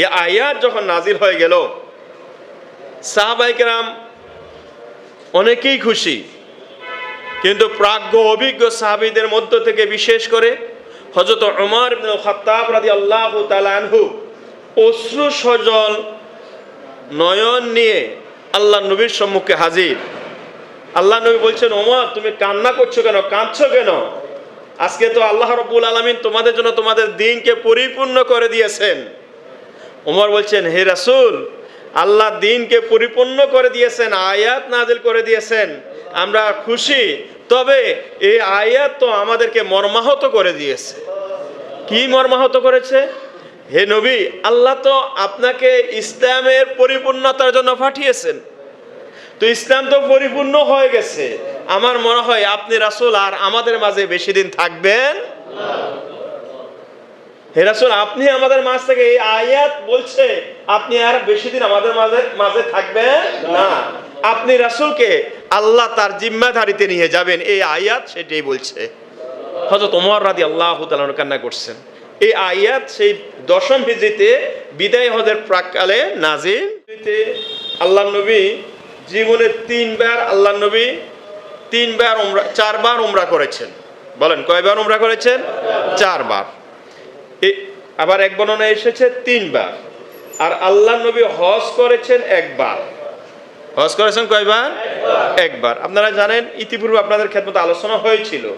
এই আয়াত যখন নাজিল হয়ে গেল সাহাবাইকেরাম অনেকেই খুশি, কিন্তু প্রাজ্ঞ অভিজ্ঞ সাহাবিদের মধ্য থেকে বিশেষ করে হজরত ইবনে খাত্তাব রাদি আল্লাহ তালানহু অশ্রু সজল নয়ন নিয়ে আল্লাহ নবীর সম্মুখে হাজির। আল্লাহ নবী বলছেন ওমর তুমি কান্না করছ কেন? কাঁদছো কেন? আজকে তো আল্লাহ রব্বুল আলমিন তোমাদের জন্য তোমাদের দিনকে পরিপূর্ণ করে দিয়েছেন। ওমর বলছেন, হে রাসূল, আল্লাহ দিনকে পরিপূর্ণ করে দিয়েছেন, আয়াত নাজিল করে দিয়েছেন, আমরা খুশি। তবে এই আয়াত তো আমাদেরকে মর্মাহত করে দিয়েছে। কি মর্মাহত করেছে? হে নবী, আল্লাহ তো আপনাকে ইসলামের পরিপূর্ণতার জন্য পাঠিয়েছেন। তো ইসলাম তো পরিপূর্ণ হয়ে গেছে। আমার মনে হয় আপনি রাসূল আর আমাদের মাঝে বেশি দিন থাকবেন হে রাসূল আপনি আমাদের মাঝ থেকে এই আয়াত বলছে আপনি আর বেশি দিন আমাদের মাঝে মাঝে থাকবেন না। আপনি রাসূলকে আল্লাহ তার জিম্মাধারিতে নিয়ে যাবেন এই আয়াত সেটাই বলছে। হযরত ওমর রাদিয়াল্লাহু তাআলা কান্না করছেন। এই আয়াত সেই দশম হিজরিতে বিদায় হজের প্রাককালে নাজিল। আল্লাহ নবী জীবনে তিনবার আল্লাহ নবী তিনবার উমরা চারবার উমরা করেছেন। বলেন কয়বার উমরা করেছেন? চারবার। আবার এক বর্ণনা এসেছে তিনবার। আর আল্লাহ নবী হজ করেছেন একবার। হজ করেছেন কয়বার? একবার। আপনারা জানেন ইতিপূর্বে আপনাদের ক্ষেত্রে আলোচনা হয়েছিল।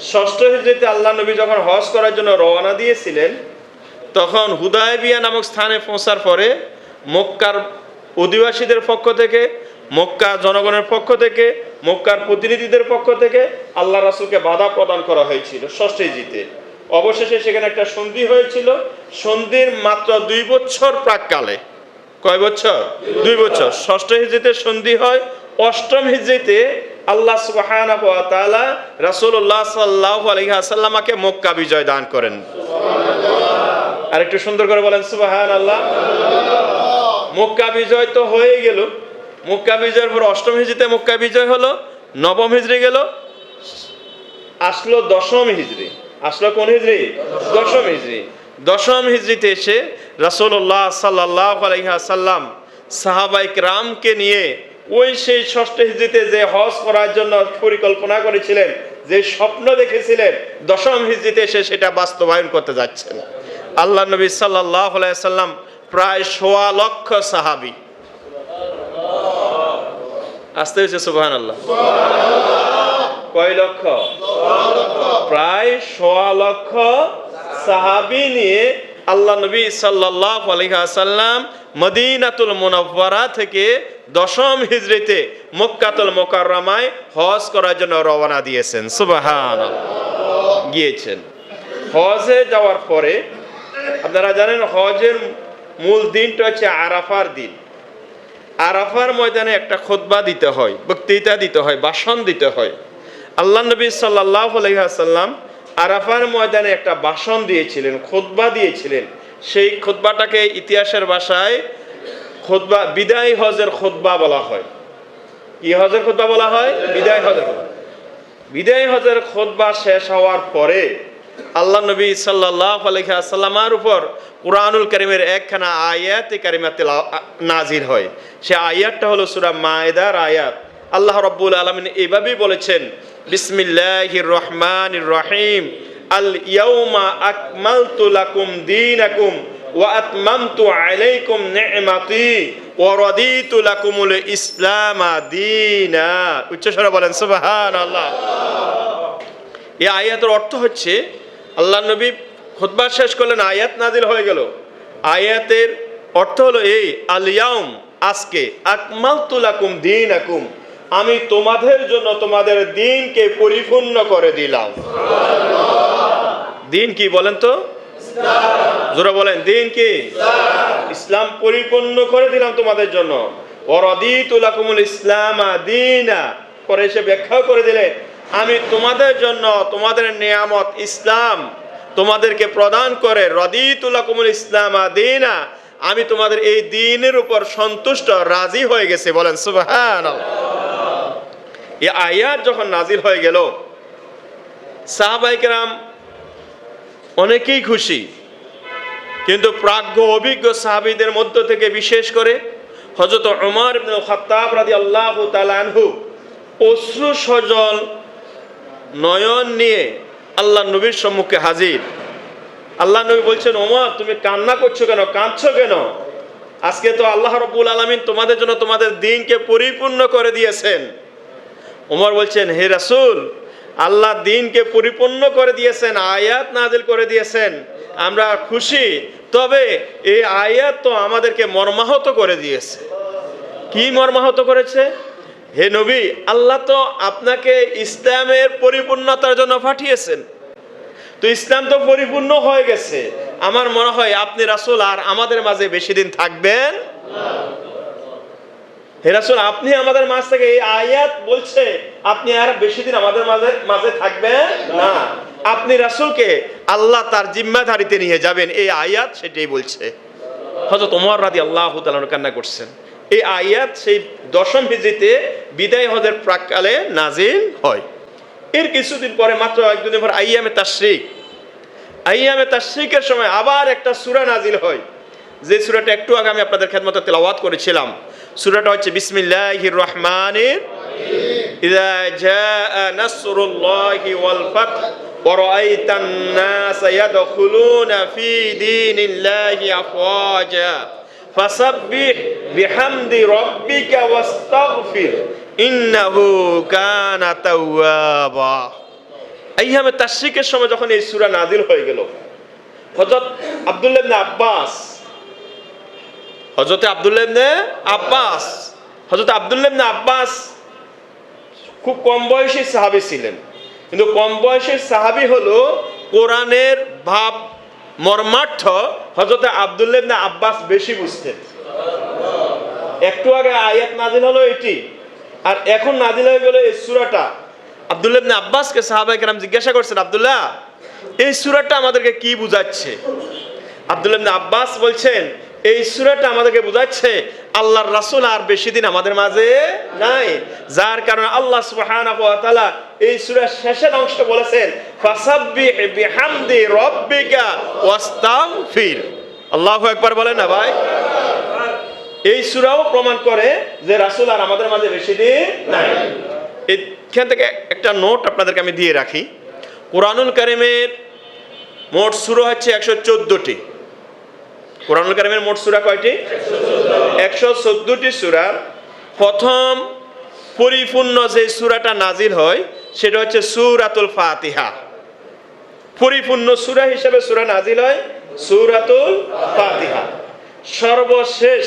ষষ্ঠ হিজরিতে আল্লাহ নবী যখন হজ করার জন্য রওনা দিয়েছিলেন তখন হুদায়বিয়া নামক স্থানে পৌঁছার পরে মক্কার অধিবাসীদের পক্ষ থেকে মক্কা জনগণের পক্ষ থেকে মক্কার প্রতিনিধিদের পক্ষ থেকে আল্লাহ রাসুলকে বাধা প্রদান করা হয়েছিল ষষ্ঠ হিজরিতে অবশেষে সেখানে একটা সন্ধি হয়েছিল। সন্ধির মাত্র দুই বছর প্রাককালে। কয় বছর? দুই বছর। ষষ্ঠ হিজরিতে সন্ধি হয়। অষ্টম হিজরিতে আল্লাহ সুবহানাহু ওয়া তাআলা রাসূলুল্লাহ সাল্লাল্লাহু আলাইহি ওয়াসাল্লামকে মক্কা বিজয় দান করেন। আর একটু সুন্দর করে বলেন, সুবহানাল্লাহ। মক্কা বিজয় তো হয়ে গেল। মক্কা বিজয়ের পর অষ্টম হিজরিতে মক্কা বিজয় হলো। নবম হিজরি গেল। আসলো দশম হিজরি আসলো কোন হিজরি? দশম হিজরি। দশম হিজরিতে এসে রাসূলুল্লাহ সাল্লাল্লাহু আলাইহি সাল্লাম সাহাবাইক রামকে নিয়ে ওই সেই ষষ্ঠ হিজরিতে যে হজ করার জন্য পরিকল্পনা করেছিলেন, যে স্বপ্ন দেখেছিলেন, দশম হিজরিতে এসে সেটা বাস্তবায়ন করতে যাচ্ছেন আল্লাহ নবী আলাইহি সাল্লাম প্রায় সোয়া লক্ষ সাহাবী। আসতে হয়েছে আল্লাহ কয় লক্ষ? প্রায় সোয়া লক্ষ সাহাবি নিয়ে আল্লাহ নবী সাল্লাল্লাহু আলাইহি সাল্লাম মদিনাতুল মুনাওয়ারা থেকে দশম হিজরিতে মক্কাতুল মুকাররমায় হজ করার জন্য রওনা দিয়েছেন। সুবহানাল্লাহ। গিয়েছেন। হজে যাওয়ার পরে আপনারা জানেন হজের মূল দিনটা হচ্ছে আরাফার দিন। আরাফার ময়দানে একটা খোদবা দিতে হয়, বক্তৃতা দিতে হয়, ভাষণ দিতে হয়। আল্লাহ নবী সাল্লাহ আরাফার ময়দানে একটা ভাষণ দিয়েছিলেন খোদবা দিয়েছিলেন। সেই খোদবাটাকে ইতিহাসের ভাষায় খোদবা বিদায় হজের খোদবা বলা হয়। কি হজের খোদবা বলা হয়? বিদায় হজের। বিদায় হজের খোদবা শেষ হওয়ার পরে আল্লাহ নবী সাল্লাহ আলহাসাল্লামার উপর কোরআনুল করিমের একখানা আয়াত কারিমা তেলা- নাজির হয়। সে আয়াতটা হলো সুরা মায়েদার আয়াত। আল্লাহ রব্বুল আলমিন এভাবেই বলেছেন বিসমিল্লাহির রহমানির রহিম আল ইয়াউমা আকমালতু লাকুম দীনাকুম ওয়া আতমামতু আলাইকুম নি'মাতি ওয়া রাদিতু লাকুমুল ইসলামা দীনা। উচ্চস্বরে বলেন, সুবহানাল্লাহ। এই আয়াতের অর্থ হচ্ছে আল্লাহ নবী খুতবা শেষ করলেন, আয়াত নাজিল হয়ে গেল। আয়াতের অর্থ হলো এই আলিয়াউম আজকে আকমাল তুলাকুম দিন আকুম আমি তোমাদের জন্য তোমাদের দিনকে পরিপূর্ণ করে দিলাম। দিন কি বলেন তো? জোরে বলেন, দিন কি? ইসলাম পরিপূর্ণ করে দিলাম তোমাদের জন্য। ইসলাম পরে এসে ব্যাখ্যাও করে দিলে, আমি তোমাদের জন্য তোমাদের নিয়ামত ইসলাম তোমাদেরকে প্রদান করে রদিতুলাকুমুল ইসলাম দিনা। আমি তোমাদের এই দিনের উপর সন্তুষ্ট, রাজি হয়ে গেছে, বলেন সুবহান এই আয়াত যখন নাজির হয়ে গেল সাহাবাইকেরাম অনেকেই খুশি, কিন্তু প্রাজ্ঞ অভিজ্ঞ সাহাবীদের মধ্য থেকে বিশেষ করে হজরত ইবনে খাত্তাব রাদিয়াল্লাহু তাআলা অশ্রু সজল নয়ন নিয়ে আল্লাহ নবীর সম্মুখে হাজির। আল্লাহ নবী বলছেন ওমর তুমি কান্না করছ কেন? কাঁদছ কেন? আজকে তো আল্লাহ রব্বুল আলমিন তোমাদের জন্য তোমাদের দিনকে পরিপূর্ণ করে দিয়েছেন। ওমর বলছেন, হে রাসুল, আল্লাহ দিনকে পরিপূর্ণ করে দিয়েছেন, আয়াত নাজিল করে দিয়েছেন, আমরা খুশি। তবে এই আয়াত তো আমাদেরকে মর্মাহত করে দিয়েছে। কি মর্মাহত করেছে? হে নবী, আল্লাহ তো আপনাকে ইসলামের পরিপূর্ণতার জন্য পাঠিয়েছেন। তো ইসলাম তো পরিপূর্ণ হয়ে গেছে। আমার মনে হয় আপনি রাসূল আর আমাদের মাঝে বেশি দিন থাকবেন হে রাসূল, আপনি আমাদের মাঝ থেকে এই আয়াত বলছে, আপনি আর বেশি দিন আমাদের মাঝে মাঝে থাকবেন না। আপনি রাসূলকে আল্লাহ তার জিম্মাদারিতে নিয়ে যাবেন, এই আয়াত সেটাই বলছে। হযরত ওমর রাদিয়াল্লাহু তাআলা কান্না করছেন। এই আয়াত সেই দশম হিজরিতে বিদায় হজের প্রাককালে নাজিল হয়। এর কিছুদিন পরে মাত্র একদিন পর আইয়ামে তাশরিক। আইয়ামে তাশরিকের সময় আবার একটা সূরা নাজিল হয়। যে সূরাটা একটু আগে আমি আপনাদের খেদমতে তেলাওয়াত করেছিলাম সূরাটা হচ্ছে বিসমিল্লাহির রহমানির ইযা জাআ নাসরুল্লাহি ওয়াল ফাতহ ورأيت الناس يدخلون في دين الله أفواجا فسبح بحمد ربك واستغفر إنه كان توابا আইয়ামে তাশরিকের সময় যখন এই সূরা নাজিল হয়ে গেল হযরত আব্দুল্লাহ ইবনে আব্বাস হযরত আব্দুল্লাহ আব্বাস। হযরত আব্দুল্লাহ আব্বাস খুব কম বয়সী সাহাবী ছিলেন। কিন্তু কম বয়সের সাহাবী হলো কোরআনের ভাব, মর্মার্থ হযরত আব্দুল্লাহ ইবনে আব্বাস বেশি বুঝতেন। একটু আগে আয়াত নাজিল হলো এটি। আর এখন নাজিল হয়ে গেল এই সুরাটা। আব্দুল্লাহ আব্বাসকে সাহাবায়ে কেরাম জিজ্ঞাসা করছেন, আব্দুল্লাহ, এই সুরাটা আমাদেরকে কি বুঝাচ্ছে? আব্দুল্লাহ আব্বাস বলছেন এই সুরাটা আমাদেরকে বুঝাচ্ছে, আল্লাহর রাসূল আর বেশি দিন আমাদের মাঝে নাই। যার কারণে আল্লাহ তাআলা এই সূরার শেষের অংশ বলেছেন আল্লাহু আকবার বলেন না ভাই? এই সূরাও প্রমাণ করে যে রাসূল আর আমাদের মাঝে বেশি দিন নাই। এখান থেকে একটা নোট আপনাদেরকে আমি দিয়ে রাখি। কোরআনুল কারিমের মোট সূরা হচ্ছে একশো চোদ্দোটি। কোরআনুল কারিমের মোট সূরা কয়টি? একশো চোদ্দোটি সূরার প্রথম পরিপূর্ণ যে সূরাটা নাজিল হয়, সেটা হচ্ছে সূরাতুল ফাতিহা। পরিপূর্ণ সূরা হিসেবে সূরা নাজিল হয় সূরাতুল ফাতিহা। সর্বশেষ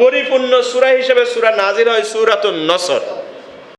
পরিপূর্ণ সূরা হিসেবে সূরা নাজিল হয় সূরাতুন নসর।